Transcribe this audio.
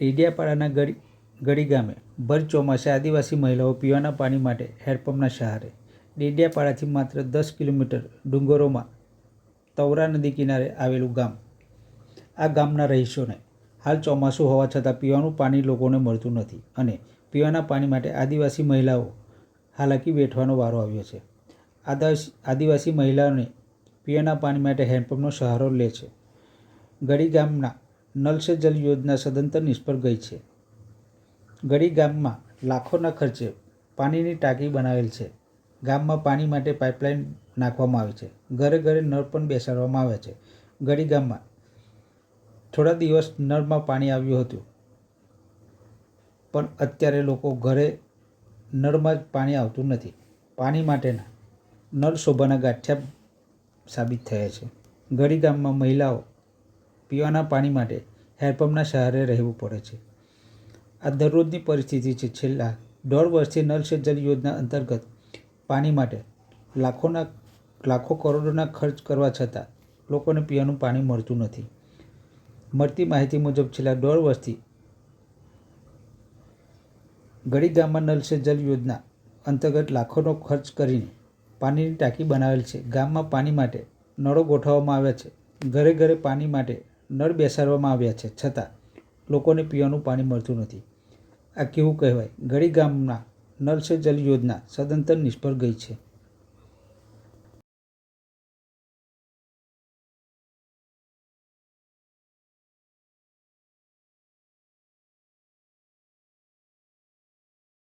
ડેડિયાપાડાના ગળી ગડી ગામે ભર ચોમાસે આદિવાસી મહિલાઓ પીવાના પાણી માટે હેન્ડપંપના સહારે ડેડિયાપાડાથી માત્ર દસ કિલોમીટર ડુંગરોમાં તવરા નદી કિનારે આવેલું ગામ. આ ગામના રહીશોને હાલ ચોમાસું હોવા છતાં પીવાનું પાણી લોકોને મળતું નથી અને પીવાના પાણી માટે આદિવાસી મહિલાઓ હાલાકી વેઠવાનો વારો આવ્યો છે. આદિવાસી આદિવાસી મહિલાઓને પીવાના પાણી માટે હેન્ડપંપનો સહારો લે છે. ગડી ગામના નલ સે જલ યોજના સદંતર નિષ્ફળ ગઈ છે. ગળી ગામમાં લાખોના ખર્ચે પાણીની ટાંકી બનાવેલ છે. ગામમાં પાણી માટે પાઇપલાઇન નાખવામાં આવે છે. ઘરે ઘરે નળ પણ બેસાડવામાં આવે છે. ગળી ગામમાં થોડા દિવસ નળમાં પાણી આવ્યું હતું. પણ અત્યારે લોકો ઘરે નળમાં જ પાણી આવતું નથી. પાણી માટેના નળ શોભાના ગાંઠિયા સાબિત થયા છે. ગળી ગામમાં મહિલાઓ પીવાના પાણી માટે હેન્ડપંપના સહારે રહેવું પડે છે. આ દરરોજની પરિસ્થિતિ છે. છેલ્લા દોઢ વર્ષથી નલ સે જલ યોજના અંતર્ગત પાણી માટે લાખોના, લાખો કરોડોના ખર્ચ કરવા છતાં લોકોને પીવાનું પાણી મળતું નથી. મળતી માહિતી મુજબ છેલ્લા દોઢ વર્ષથી ગળી ગામમાં નલ સે જલ યોજના અંતર્ગત લાખોનો ખર્ચ કરીને પાણીની ટાંકી બનાવેલ છે. ગામમાં પાણી માટે નળો ગોઠવવામાં આવ્યા છે. ઘરે ઘરે પાણી માટે નળ બેસાડવામાં આવ્યા છે. છતાં લોકોને પીવાનું પાણી મળતું નથી. આ કેવું કહેવાય? ગળી ગામના નલ સે જલ યોજના સદંતર નિષ્ફળ ગઈ છે.